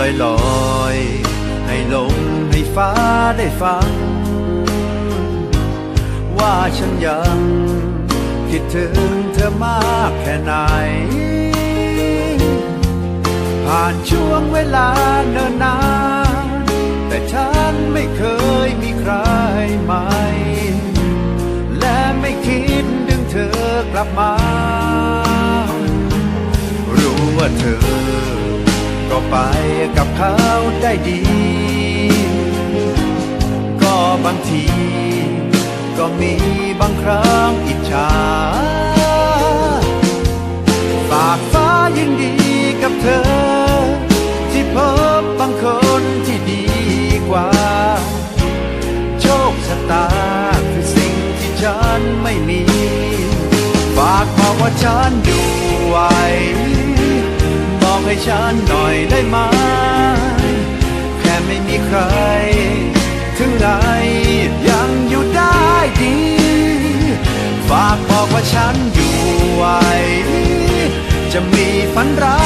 ลอยลอยให้ลมให้ฟ้าได้ฟัง ว่าฉันยังคิดถึงเธอมากแค่ไหน ผ่านช่วงเวลาเนิ่นนาน แต่ฉันไม่เคยมีใครใหม่ และไม่คิดดึงเธอกลับมา รู้ว่าเธอ ไปกับเขาได้ดี ก็บางที ก็มีบางครั้งอิจฉาฝากฟ้ายินดีกับเธอ ที่พบบางคนที่ดีกว่า โชคชะตาคือสิ่งที่ฉันไม่มี ฝากบอกว่าฉันอยู่ไหว ให้ฉันหน่อยได้ไหม แค่ไม่มีใคร ถึงไรยังอยู่ได้ดี ฝากบอกว่าฉันอยู่ไหวจะมีฝันร้าย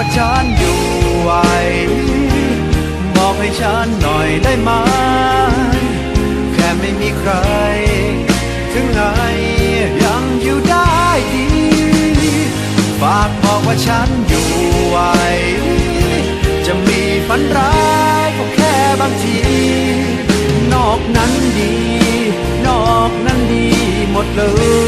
ว่าฉันอยู่ไหวบอกให้ฉันหน่อยได้ไหมแค่ไม่มีใคร ถึงไหนยังอยู่ได้ดีฝากบอกว่าฉันอยู่ไหวจะมีฝันร้ายก็แค่บางที นอกนั้นดี นอกนั้นดีหมดเลย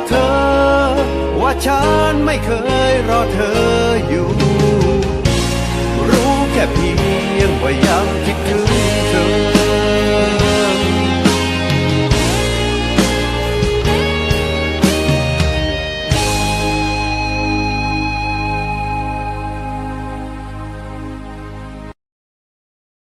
ว่าฉันไม่เคยรอเธออยู่ รู้แค่เพียงว่ายังคิดถึง